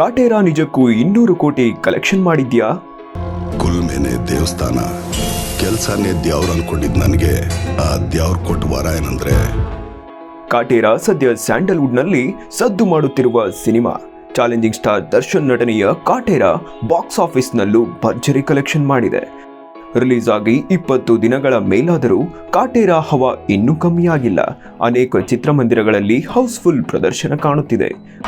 ಕಾಟೇರ ನಿಜಕ್ಕೂ ಇನ್ನೂರು ಕೋಟಿ ಕಲೆಕ್ಷನ್ ಮಾಡಿದ್ಯಾ? ಕುಲ್ಮೇನೆ ದೇವಸ್ಥಾನ. ಕೆಲಸನೇ ದ್ಯಾವ್ರು ಅನ್ಕೊಂಡಿದ್ ನನಗೆ. ಆ ದ್ಯಾವ್ರು ಕೊಟ್ಟ ವರ ಏನಂದ್ರೆ? ಕಾಟೇರಾ ಸದ್ಯ ಸ್ಯಾಂಡಲ್ವುಡ್ನಲ್ಲಿ ಸದ್ದು ಮಾಡುತ್ತಿರುವ ಸಿನಿಮಾ. ಚಾಲೆಂಜಿಂಗ್ ಸ್ಟಾರ್ ದರ್ಶನ್ ನಟನೆಯ ಕಾಟೇರಾ ಬಾಕ್ಸ್ ಆಫೀಸ್ನಲ್ಲೂ ಭರ್ಜರಿ ಕಲೆಕ್ಷನ್ ಮಾಡಿದೆ. ರಿಲೀಸ್ ಆಗಿ ಇಪ್ಪತ್ತು ದಿನಗಳ ಮೇಲಾದರೂ ಕಾಟೇರಾ ಹವಾ ಇನ್ನೂ ಕಮ್ಮಿಯಾಗಿಲ್ಲ. ಅನೇಕ ಚಿತ್ರಮಂದಿರಗಳಲ್ಲಿ ಹೌಸ್ಫುಲ್ ಪ್ರದರ್ಶನ ಕಾಣುತ್ತಿದೆ.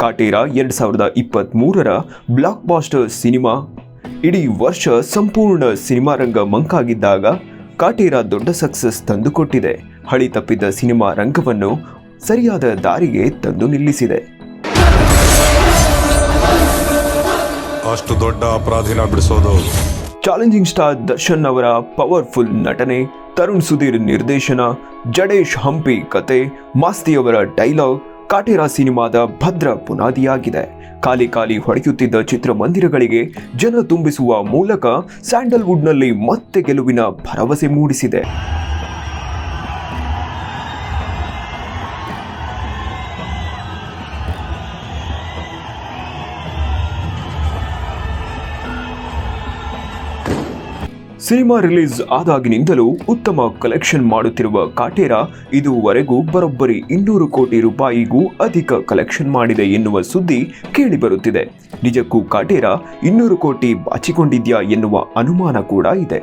ಕಾಟೇರ ಎರಡು ಸಾವಿರದ ಇಪ್ಪತ್ತ್ ಮೂರರ ಬ್ಲಾಕ್ ಬಾಸ್ಟರ್ ಸಿನಿಮಾ. ಇಡೀ ವರ್ಷ ಸಂಪೂರ್ಣ ಸಿನಿಮಾ ರಂಗ ಮಂಕಾಗಿದ್ದಾಗ ಕಾಟೇರ ದೊಡ್ಡ ಸಕ್ಸಸ್ ತಂದುಕೊಟ್ಟಿದೆ. ಹಳಿ ತಪ್ಪಿದ್ದ ಸಿನಿಮಾ ರಂಗವನ್ನು ಸರಿಯಾದ ದಾರಿಗೆ ತಂದು ನಿಲ್ಲಿಸಿದೆ. ಅಷ್ಟು ದೊಡ್ಡ ಅಪರಾಧಿನ ಬಿಡಿಸೋದು. ಚಾಲೆಂಜಿಂಗ್ ಸ್ಟಾರ್ ದರ್ಶನ್ ಅವರ ಪವರ್ಫುಲ್ ನಟನೆ ತರುಣ್ ಸುಧೀರ್ ನಿರ್ದೇಶನ ಜಡೇಶ್ ಹಂಪಿ ಕತೆ ಮಾಸ್ತಿಯವರ ಡೈಲಾಗ್ ಕಾಟೇರ ಸಿನಿಮಾದ ಭದ್ರ ಬುನಾದಿಯಾಗಿದೆ ಖಾಲಿ ಖಾಲಿ ಹೊಡೆಯುತ್ತಿದ್ದ ಚಿತ್ರಮಂದಿರಗಳಿಗೆ ಜನ ತುಂಬಿಸುವ ಮೂಲಕ ಸ್ಯಾಂಡಲ್ವುಡ್ನಲ್ಲಿ ಮತ್ತೆ ಗೆಲುವಿನ ಭರವಸೆ ಮೂಡಿಸಿದೆ. ಸಿನಿಮಾ ರಿಲೀಸ್ ಆದಾಗಿನಿಂದಲೂ ಉತ್ತಮ ಕಲೆಕ್ಷನ್ ಮಾಡುತ್ತಿರುವ ಕಾಟೇರ ಇದುವರೆಗೂ ಬರೋಬ್ಬರಿ ಇನ್ನೂರು ಕೋಟಿ ರೂಪಾಯಿಗೂ ಅಧಿಕ ಕಲೆಕ್ಷನ್ ಮಾಡಿದೆ ಎನ್ನುವ ಸುದ್ದಿ ಕೇಳಿಬರುತ್ತಿದೆ. ನಿಜಕ್ಕೂ ಕಾಟೇರ ಇನ್ನೂರು ಕೋಟಿ ಬಾಚಿಕೊಂಡಿದ್ಯಾ ಎನ್ನುವ ಅನುಮಾನ ಕೂಡ ಇದೆ.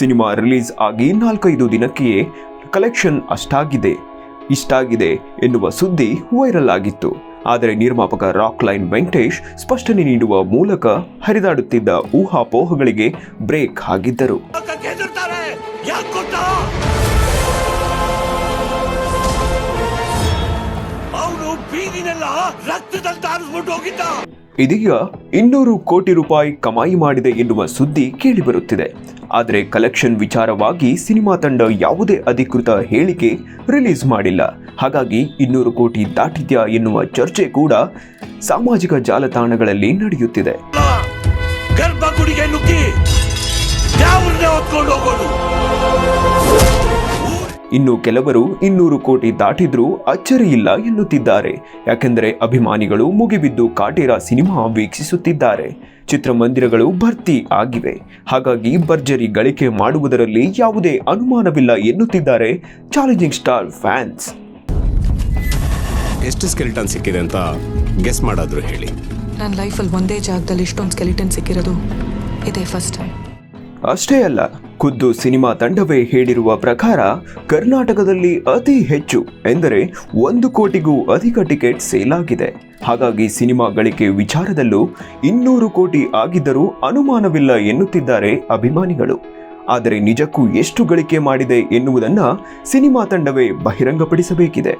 ಸಿನಿಮಾ ರಿಲೀಸ್ ಆಗಿ ನಾಲ್ಕೈದು ದಿನಕ್ಕೆಯೇ ಕಲೆಕ್ಷನ್ ಅಷ್ಟಾಗಿದೆ, ಇಷ್ಟಾಗಿದೆ ಎನ್ನುವ ಸುದ್ದಿ ವೈರಲ್ ಆಗಿತ್ತು. ಆದರೆ ನಿರ್ಮಾಪಕ ರಾಕ್ ಲೈನ್ ವೆಂಕಟೇಶ್ ಸ್ಪಷ್ಟನೆ ನೀಡುವ ಮೂಲಕ ಹರಿದಾಡುತ್ತಿದ್ದ ಊಹಾಪೋಹಗಳಿಗೆ ಬ್ರೇಕ್ ಹಾಕಿದ್ದರು. ಇದೀಗ ಇನ್ನೂರು ಕೋಟಿ ರೂಪಾಯಿ ಕಮಾಯಿ ಮಾಡಿದೆ ಎನ್ನುವ ಸುದ್ದಿ ಕೇಳಿಬರುತ್ತಿದೆ ಆದರೆ ಕಲೆಕ್ಷನ್ ವಿಚಾರವಾಗಿ ಸಿನಿಮಾ ತಂಡ ಯಾವುದೇ ಅಧಿಕೃತ ಹೇಳಿಕೆ ರಿಲೀಸ್ ಮಾಡಿಲ್ಲ. ಹಾಗಾಗಿ ಇನ್ನೂರು ಕೋಟಿ ದಾಟಿದ್ಯಾ ಎನ್ನುವ ಚರ್ಚೆ ಕೂಡ ಸಾಮಾಜಿಕ ಜಾಲತಾಣಗಳಲ್ಲಿ ನಡೆಯುತ್ತಿದೆ. ಇನ್ನು ಕೆಲವರು ಇನ್ನೂರು ಕೋಟಿ ದಾಟಿದ್ರೂ ಅಚ್ಚರಿ ಇಲ್ಲ ಎನ್ನುತ್ತಿದ್ದಾರೆ. ಯಾಕೆಂದರೆ ಅಭಿಮಾನಿಗಳು ಮುಗಿಬಿದ್ದು ಕಾಟೇರ ಸಿನಿಮಾ ವೀಕ್ಷಿಸುತ್ತಿದ್ದಾರೆ. ಚಿತ್ರಮಂದಿರಗಳು ಭರ್ತಿ ಆಗಿವೆ. ಹಾಗಾಗಿ ಭರ್ಜರಿ ಗಳಿಕೆ ಮಾಡುವುದರಲ್ಲಿ ಯಾವುದೇ ಅನುಮಾನವಿಲ್ಲ ಎನ್ನುತ್ತಿದ್ದಾರೆ ಚಾಲೆಂಜಿಂಗ್ ಸ್ಟಾರ್ ಫ್ಯಾನ್ಸ್. ಎಷ್ಟು ಸ್ಕೆಲಿಟನ್ ಸಿಕ್ಕಿದೆ ಅಂತ ಗೆಸ್ ಮಾಡಾದ್ರು ಹೇಳಿ. ನನ್ನ ಲೈಫಲ್ಲಿ ಒಂದೇ ಜಾಗದಲ್ಲಿ ಇಷ್ಟೊಂದು ಸ್ಕೆಲಿಟನ್ ಸಿಕ್ಕಿರೋದು ಇದೇ ಫಸ್ಟ್ ಟೈಮ್ ಅಷ್ಟೇ ಅಲ್ಲ ಖುದ್ದು ಸಿನಿಮಾ ತಂಡವೇ ಹೇಳಿರುವ ಪ್ರಕಾರ ಕರ್ನಾಟಕದಲ್ಲಿ ಅತಿ ಹೆಚ್ಚು ಎಂದರೆ ಒಂದು ಕೋಟಿಗೂ ಅಧಿಕ ಟಿಕೆಟ್ ಸೇಲ್ ಆಗಿದೆ ಹಾಗಾಗಿ ಸಿನಿಮಾ ಗಳಿಕೆ ವಿಚಾರದಲ್ಲೂ ಇನ್ನೂರು ಕೋಟಿ ಆಗಿದ್ದರೂ ಅನುಮಾನವಿಲ್ಲ ಎನ್ನುತ್ತಿದ್ದಾರೆ ಅಭಿಮಾನಿಗಳು. ಆದರೆ ನಿಜಕ್ಕೂ ಎಷ್ಟು ಗಳಿಕೆ ಮಾಡಿದೆ ಎನ್ನುವುದನ್ನು ಸಿನಿಮಾ ತಂಡವೇ ಬಹಿರಂಗಪಡಿಸಬೇಕಿದೆ.